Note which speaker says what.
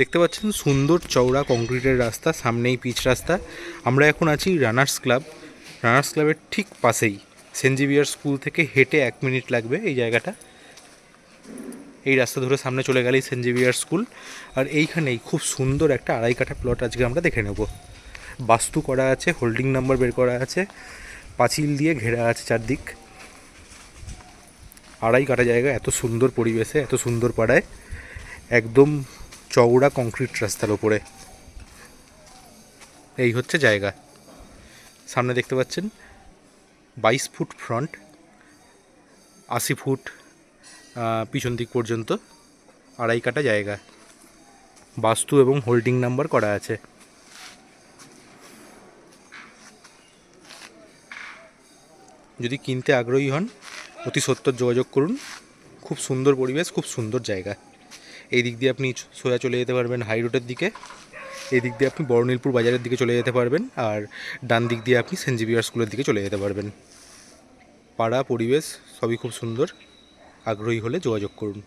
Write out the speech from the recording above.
Speaker 1: দেখতে পাচ্ছেন সুন্দর চওড়া কংক্রিটের রাস্তা, সামনেই পিচ রাস্তা। আমরা এখন আছি রানার্স ক্লাব। রানার্স ক্লাবের ঠিক পাশেই। সেন্ট জেভিয়ার স্কুল থেকে হেঁটে এক মিনিট লাগবে এই জায়গাটা। এই রাস্তা ধরে সামনে চলে গেলেই সেন্ট জেভিয়ার স্কুল। আর এইখানেই খুব সুন্দর একটা আড়াই কাঠা প্লট আজকে আমরা দেখে নেব। বাস্তু করা আছে, হোল্ডিং নাম্বার বের করা আছে, পাঁচিল দিয়ে ঘেরা আছে চারদিক। আড়াই কাটা জায়গা, এত সুন্দর পরিবেশে, এত সুন্দর পাড়ায়। একদম চওড়া কংক্রিট রাস্তার ওপরে এই হচ্ছে জায়গা। সামনে দেখতে পাচ্ছেন, বাইশ ফুট ফ্রন্ট, আশি ফুট পিছন দিক পর্যন্ত আড়াই কাটা জায়গা। বাস্তু এবং হোল্ডিং নাম্বার করা আছে। যদি কিনতে আগ্রহী হন, অতি সত্তর যোগাযোগ করুন। খুব সুন্দর পরিবেশ, খুব সুন্দর জায়গা। এই দিক দিয়ে আপনি সোজা চলে যেতে পারবেন হাই রোডের দিকে। এই দিক দিয়ে আপনি বড়নীলপুর বাজারের দিকে চলে যেতে পারবেন আর ডান দিক দিয়ে আপনি সেন্ট জেভিয়ার স্কুলের দিকে চলে যেতে পারবেন। পাড়া, পরিবেশ সবই খুব সুন্দর। আগ্রহী হলে যোগাযোগ করুন।